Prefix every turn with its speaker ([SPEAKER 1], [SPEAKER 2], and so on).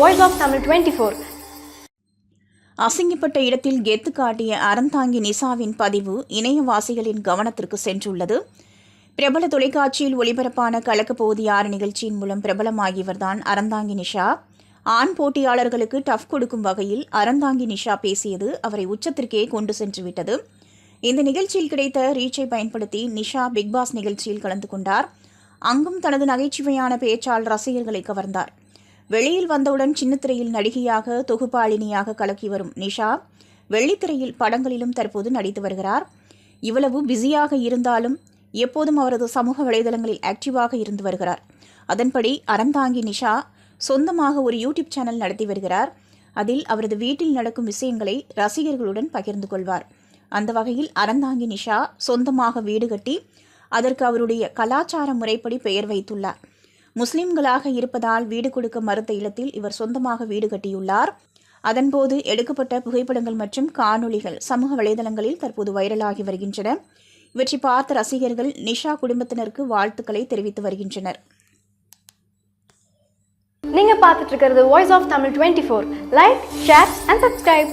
[SPEAKER 1] ஓல்வம் Tamil twenty four
[SPEAKER 2] அசிங்கப்பட்ட இடத்தில் கெத்து காட்டிய அறந்தாங்கி நிசாவின் பதிவு இணையவாசிகளின் கவனத்திற்கு சென்றுள்ளது. பிரபல தொலைக்காட்சியில் ஒளிபரப்பான கலக்க போவது யார் நிகழ்ச்சியின் மூலம் பிரபலமாகியவர்தான் அறந்தாங்கி நிஷா. ஆண் போட்டியாளர்களுக்கு டஃப் கொடுக்கும் வகையில் அறந்தாங்கி நிஷா பேசியது அவரை உச்சத்திற்கே கொண்டு சென்றுவிட்டது. இந்த நிகழ்ச்சியில் கிடைத்த ரீச்சை பயன்படுத்தி நிஷா பிக்பாஸ் நிகழ்ச்சியில் கலந்து கொண்டார். அங்கும் தனது நகைச்சுவையான பேச்சால் ரசிகர்களை கவர்ந்தார். வெளியில் வந்தவுடன் சின்னத்திரையில் நடிகையாக தொகுப்பாளினியாக கலக்கி வரும் நிஷா வெள்ளித்திரையில் படங்களிலும் தற்போது நடித்து வருகிறார். இவ்வளவு பிஸியாக இருந்தாலும் எப்போதும் அவரது சமூக வலைதளங்களில் ஆக்டிவாக இருந்து வருகிறார். அதன்படி அறந்தாங்கி நிஷா சொந்தமாக ஒரு யூடியூப் சேனல் நடத்தி வருகிறார். அதில் அவரது வீட்டில் நடக்கும் விஷயங்களை ரசிகர்களுடன் பகிர்ந்து கொள்வார். அந்த வகையில் அறந்தாங்கி நிஷா சொந்தமாக வீடு கட்டி அதற்கு அவருடைய கலாச்சார முறைப்படி பெயர் வைத்துள்ளார். முஸ்லிம்களாக இருப்பதால் வீடு கொடுக்க மறுத்த இல்லத்தில் இவர் சொந்தமாக வீடு கட்டியுள்ளார். அதன்போது எடுக்கப்பட்ட புகைப்படங்கள் மற்றும் காணொளிகள் சமூக வலைதளங்களில் தற்போது வைரலாகி வருகின்றன. இவற்றை பார்த்த ரசிகர்கள் நிஷா குடும்பத்தினருக்கு வாழ்த்துக்களை தெரிவித்து வருகின்றனர்.
[SPEAKER 1] நீங்க பார்த்துட்டு இருக்கிறது voice of Tamil twenty four like share and subscribe